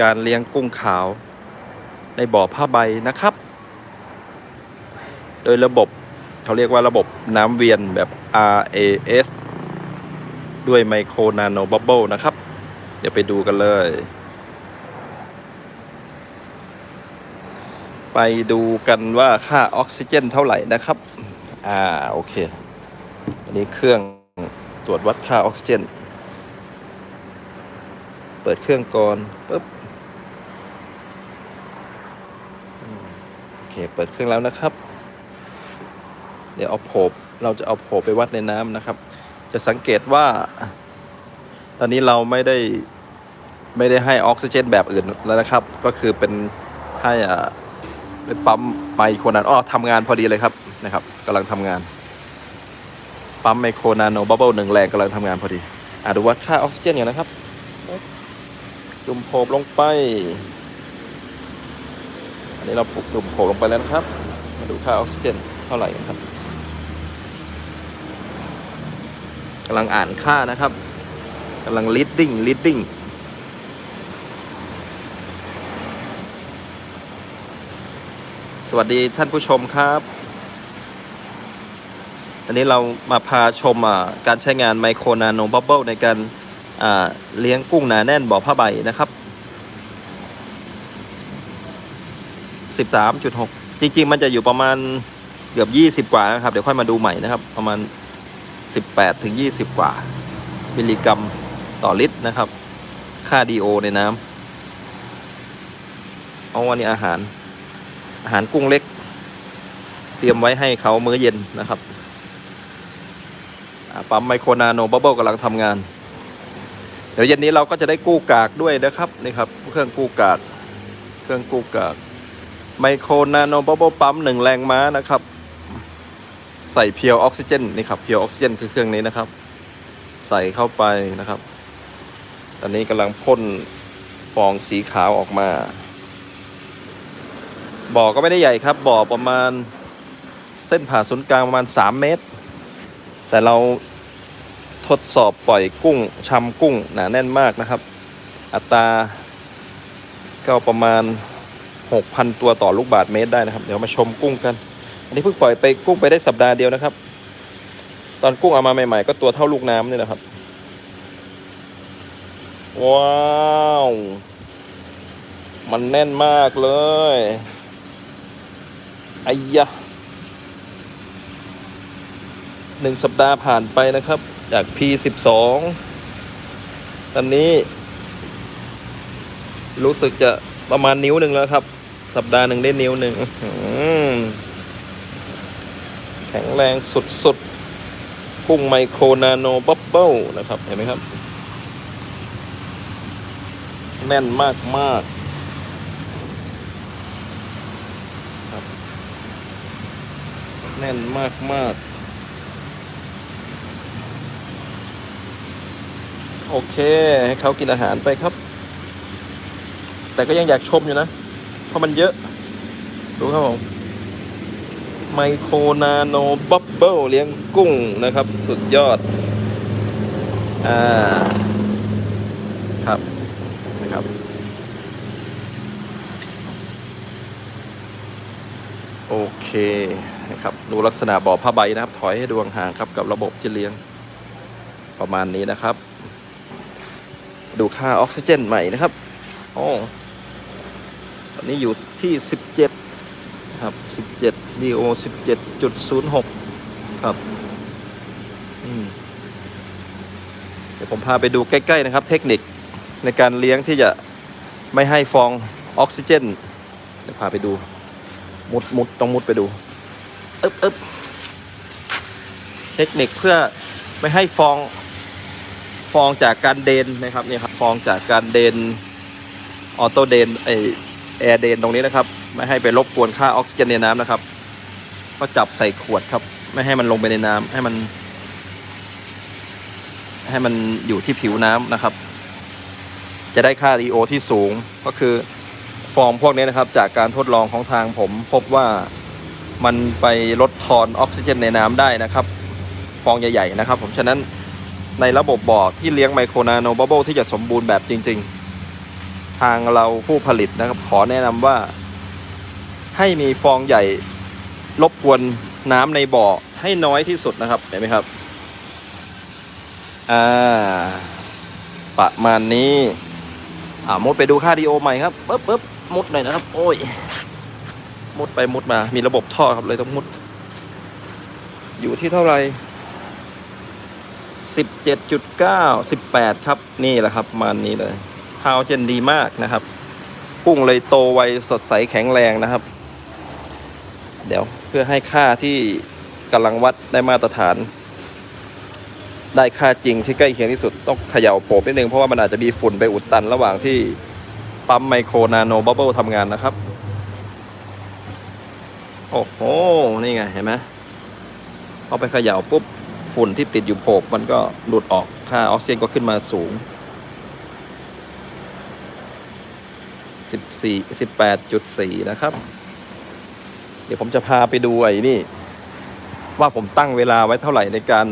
การเลี้ยงกุ้งขาว ในบ่อผ้าใบนะครับ โดยระบบเขาเรียกว่าระบบน้ำเวียนแบบ RAS ด้วยไมโครนาโนบับเบิลนะครับ เดี๋ยวไปดูกันเลย ไปดูกันว่าค่าออกซิเจนเท่าไหร่นะครับ อ่า โอเค อันนี้เครื่องตรวจวัดค่าออกซิเจน เปิดเครื่องก่อนปุ๊บอืมโอ เคเปิดเครื่องแล้วนะครับ เดี๋ยวเอาโผบเราจะเอาโผบไปวัดในน้ำนะครับ จะสังเกตว่า ตอนนี้เราไม่ได้ไม่ได้ให้ออกซิเจนแบบอื่นแล้วนะครับ ก็คือเป็นให้อ่าเป็นปั๊มไมโครนานอ้อทำงานพอดีเลยครับนะครับกำลังทำงาน ปั๊มไมโครนาโนบับเบิลหนึ่งแรงกำลังทำงานพอดีอะดูวัดค่าออกซิเจนอย่างนะครับ จุ่มโผบลงไป นนี้เราปลุกจุ่มโผบลงไปแล้วนะครับ มาดูค่าออกซิเจนเท่าไหร่ครับกำลังอ่านค่านะครับกำลัง leading leading สวัสดีท่านผู้ชมครับ อันนี้เรามาพาชมการใช้งานไมโครนาโนบับเบิลในการเลี้ยงกุ้งหนาแน่นบ่อผ้าใบนะครับ 13.6จริง ๆ มันจะอยู่ประมาณเกือบ20กว่านะครับ เดี๋ยวค่อยมาดูใหม่นะครับ ประมาณ18ถึง20กว่า มิลลิกรัมต่อลิตรนะครับ ค่าดีโอในน้ำเอาวันนี้อาหาร อาหารกุ้งเล็ก เตรียมไว้ให้เขามื้อเย็นนะครับปั๊มไมโครนาโนบับเบิลกำลังทำงาน เดี๋ยวเย็นนี้เราก็จะได้กู้กากด้วยนะครับนี่ครับ เครื่องกู้กาก เครื่องกู้กาก ไมโครนาโนบับเบิลปั๊มหนึ่งแรงม้านะครับ ใส่เพียวออกซิเจนนี่ครับเพียวออกซิเจนคือเครื่องนี้นะครับ ใส่เข้าไปนะครับ ตอนนี้กำลังพ่นฟองสีขาวออกมา บ่อก็ไม่ได้ใหญ่ครับ บ่อประมาณเส้นผ่าศูนย์กลางประมาณ 3 เมตร แต่เราทดสอบปล่อยกุ้งชำกุ้งหนาแน่นมากนะครับ อัตราก็ประมาณ 6,000 ตัวต่อลูกบาทเมตรได้นะครับ เดี๋ยวมาชมกุ้งกัน อันนี้เพิ่งปล่อยไปกุ้งไปได้สัปดาห์เดียวนะครับ ตอนกุ้งเอามาใหม่ ๆ ก็ตัวเท่าลูกน้ำนี่นะครับ ว้าว มันแน่นมากเลยไอ้ยะหนึ่งสัปดาห์ผ่านไปนะครับ จาก P12 ตอนนี้ รู้สึกจะประมาณนิ้วหนึ่งแล้วครับ สัปดาห์หนึ่งได้นิ้วหนึ่งแข็งแรงสุดๆกุ้งไมโครนาโนบับเบิลนะครับ เห็นไหมครับ แน่นมากมากๆครับ แน่นมากมากๆโอเค ให้เขากินอาหารไปครับ แต่ก็ยังอยากชมอยู่นะ เพราะมันเยอะ ดูครับผม ไมโครนาโนบับเบิลเลี้ยงกุ้งนะครับ สุดยอด อ่า ครับนะครับโอเคนะครับดูลักษณะบ่อผ้าใบนะครับ ถอยให้ดวงห่างครับกับระบบที่เลี้ยง ประมาณนี้นะครับ ดูค่าออกซิเจนใหม่นะครับ โอ้ อนนี้อยู่ที่ 17ครับ17 DO 17.06 ครับเดี๋ยวผมพาไปดูใกล้ ๆ นะครับ เทคนิคในการเลี้ยงที่จะไม่ให้ฟองออกซิเจนเดี๋ยวพาไปดูมุดมุดต้องมุดไปดูอึบอึบเทคนิคเพื่อไม่ให้ฟองฟองจากการเดนนะครับนี่ครับฟองจากการเดนออโตเดนไอ แอร์เดนตรงนี้นะครับ ไม่ให้ไปรบกวนค่าออกซิเจนในน้ำนะครับ ก็จับใส่ขวดครับ ไม่ให้มันลงไปในน้ำให้มัน ให้มันอยู่ที่ผิวน้ำนะครับ จะได้ค่า DO ที่สูงก็คือฟอร์มพวกนี้นะครับ จากการทดลองของทางผมพบว่ามันไปลดทอนออกซิเจนในน้ำได้นะครับ ฟองใหญ่ๆนะครับ ผมฉะนั้นในระบบบ่อที่เลี้ยงไมโครนาโนบับเบิลที่จะสมบูรณ์แบบจริง ๆ ทางเราผู้ผลิตนะครับ ขอแนะนำว่า ให้มีฟองใหญ่รบกวนน้ำในบ่อให้น้อยที่สุดนะครับเห็นไหมครับอ่าประมาณนี้ อ่ามุดไปดูค่าดีโอใหม่ครับปึ๊บปึ๊บมุดหน่อยนะครับ โอ้ย มุดไปมุดมา มีระบบท่อครับเลยต้องมุด อยู่ที่เท่าไหร่สิบเจ็ดจุดเก้าสิบแปดครับ นี่แหละครับมาณนี้เลย ฮาวเจนดีมากนะครับ กุ้งเลยโตไวสดใสแข็งแรงนะครับ เดี๋ยวเพื่อให้ค่าที่กำลังวัดได้มาตรฐาน ได้ค่าจริงที่ใกล้เคียงที่สุดต้องเขย่าโปบนิดนึงเพราะว่ามันอาจจะมีฝุ่นไปอุดตันระหว่างที่ปั๊มไมโครนาโนบับเบิลทำงานนะครับ โอ้โห นี่ไง เห็นไหมเอาไปเขย่าปุ๊บ ฝุ่นที่ติดอยู่โผบมันก็หลุดออก ค่าออกซิเจนก็ขึ้นมาสูง 14 18.4 นะครับ เดี๋ยวผมจะพาไปดูไอ้นี่ ว่าผมตั้งเวลาไว้เท่าไหร่ในการ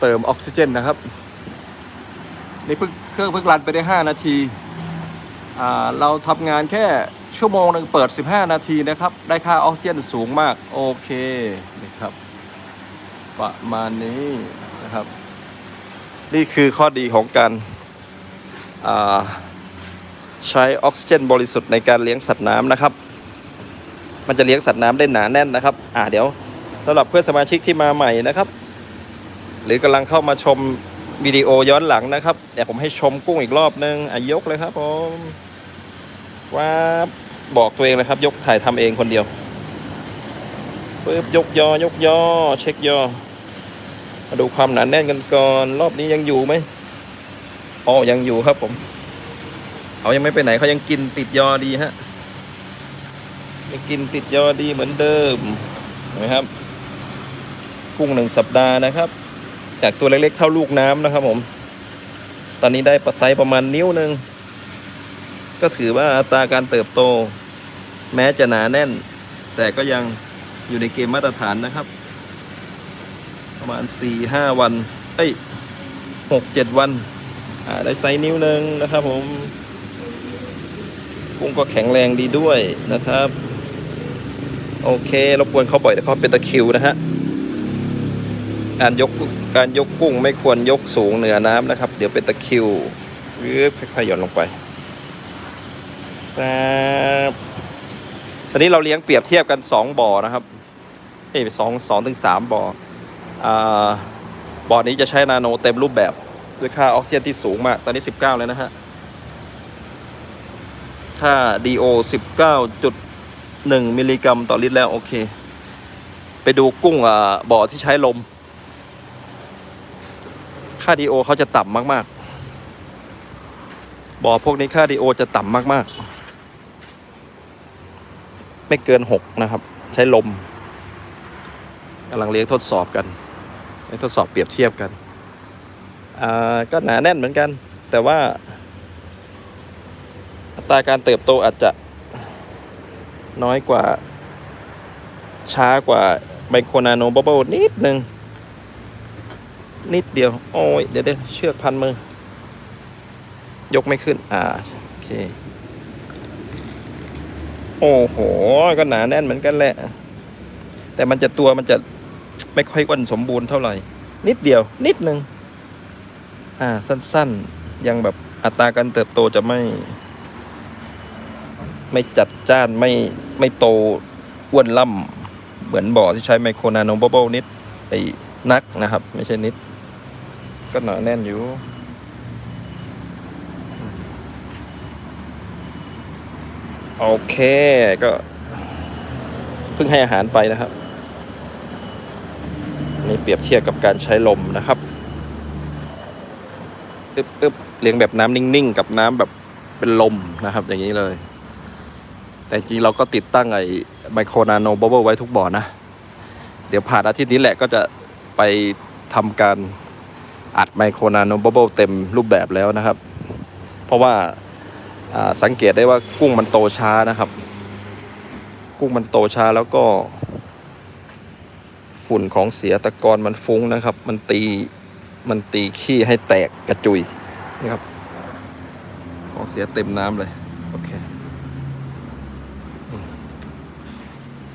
เติมออกซิเจนนะครับ นี่เพิ่งเครื่องเพิ่งรันไปได้ 5 นาทีาเราทำงานแค่ชั่วโมงหนึ่งเปิด 15 นาทีนะครับ ได้ค่าออกซิเจนสูงมาก โอเคนี่ครับ ประมาณนี้นะครับ นี่คือข้อดีของการอ่า ใช้ออกซิเจนบริสุทธิ์ในการเลี้ยงสัตว์น้ำนะครับ มันจะเลี้ยงสัตว์น้ำได้หนาแน่นนะครับ อ่าเดี๋ยวสำหรับเพื่อนสมาชิกที่มาใหม่นะครับ หรือกำลังเข้ามาชมวิดีโอย้อนหลังนะครับเดี๋ยวผมให้ชมกุ้งอีกรอบนึงอะยกเลยครับผมว้าบบอกตัวเองเลยครับ ยกถ่ายทำเองคนเดียวปึ๊บยกยอยกยอ เช็คยอ มาดูความหนาแน่นกันก่อน รอบนี้ยังอยู่ไหมอ๋อยังอยู่ครับผม เขายังไม่ไปไหนเขายังกินติดยอดีฮะยังกินติดยอดีเหมือนเดิมเห็นไหมครับ กุ้งหนึ่งสัปดาห์นะครับ จากตัวเล็กๆเท่าลูกน้ำนะครับ ผม ตอนนี้ได้ปัดไซประมาณนิ้วหนึ่งก็ถือว่าอัตราการเติบโต แม้จะหนาแน่น แต่ก็ยังอยู่ในเกณฑ์มาตรฐานนะครับ ประมาณสี่ห้าวัน เอ้ยหกเจ็ดวันได้ไซส์นิ้วหนึ่งนะครับผม กุ้งก็แข็งแรงดีด้วยนะครับ โอเครบกวนเขาบ่อยแต่เขาเป็นตะคิวนะฮะการยกการยกกุ้งไม่ควรยกสูงเหนือน้ำนะครับ เดี๋ยวเป็นตะคิวยืบค่อยๆหย่อนลงไปแซบตอนนี้เราเลี้ยงเปรียบเทียบกันสองบ่อนะครับเอ้สองสองถึงสามบ่ออ่าบ่อนี้จะใช้นาโนเต็มรูปแบบด้วยค่าออกซิเจนที่สูงมาก ตอนนี้สิบเก้าเลยนะฮะ ค่า DO สิบเก้าจุดหนึ่งมิลลิกรัมต่อลิตรแล้วโอเค ไปดูกุ้งอ่าบ่อที่ใช้ลม ค่าดีโอเขาจะต่ำมาก ๆ บ่อพวกนี้ค่าดีโอจะต่ำมาก ๆ ไม่เกินหกนะครับ ใช้ลมกำลังเลี้ยงทดสอบกันเลี้ยงทดสอบเปรียบเทียบกัน ก็หนาแน่นเหมือนกัน แต่ว่า ตราการเติบโตอาจจะน้อยกว่า ช้ากว่าไมโครนาโนบับเบิลนิดนึง นิดเดียว โอ้ย เดี๋ยวเดี๋ยวเชือกพันมือ ยกไม่ขึ้น อ่า โอเค โอ้โห ก็หนาแน่นเหมือนกันแหละ แต่มันจะตัวมันจะไม่ค่อยอ้วนสมบูรณ์เท่าไหร่ นิดเดียว นิดนึง อ่า สั้นๆ ยังแบบอัตราการเติบโตจะไม่ ไม่จัดจ้านไม่ไม่โตอ้วนล่ำเหมือนบ่อที่ใช้ไมโครนาโนบับเบิลนิดไอ้นักนะครับ ไม่ใช่นิด ก็หนาแน่นอยู่โอเคก็เพิ่งให้อาหารไปนะครับนี่เปรียบเทียบกับการใช้ลมนะครับอึบอึบเลี้ยงแบบน้ำนิ่งๆ กับน้ำแบบเป็นลมนะครับ อย่างนี้เลย แต่จริงเราก็ติดตั้งไอ้ไมโครนาโนบับเบิลไว้ทุกบ่อนะ เดี๋ยวผ่านอาทิตย์นี้แหละก็จะไปทำการอัดไมโครนาโนบับเบิลเต็มรูปแบบแล้วนะครับ เพราะว่าสังเกตได้ว่ากุ้งมันโตช้านะครับ กุ้งมันโตช้าแล้วก็ ฝุ่นของเสียตะกอนมันฟุ้งนะครับ มันตีมันตีขี้ให้แตกกระจุยนะครับ ของเสียเต็มน้ำเลย โอเคอืม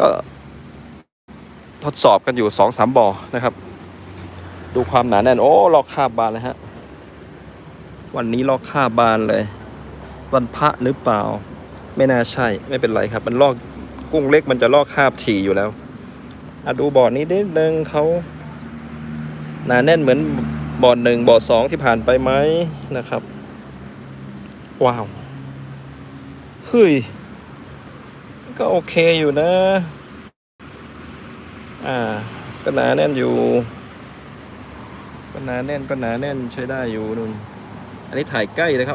ก็ทดสอบกันอยู่สองสามบ่อนะครับ ดูความหนาแน่น โอ้ลอกคาบบานเลยฮะ วันนี้ลอกคาบบานเลย วันพระหรือเปล่า ไม่น่าใช่ไม่เป็นไรครับ มันลอกกุ้งเล็กมันจะลอกคาบถี่อยู่แล้วอะดูบ่อนี้นิดนึงเขาหนาแน่นเหมือนบ่อหนึ่งบ่อสองที่ผ่านไปไหมนะครับ ว้าวเฮ้ย ก็โอเคอยู่นะ อ่า ก็หนาแน่นอยู่ ก็หนาแน่นก็หนาแน่นใช้ได้อยู่นุ่น อันนี้ถ่ายใกล้เลยครับ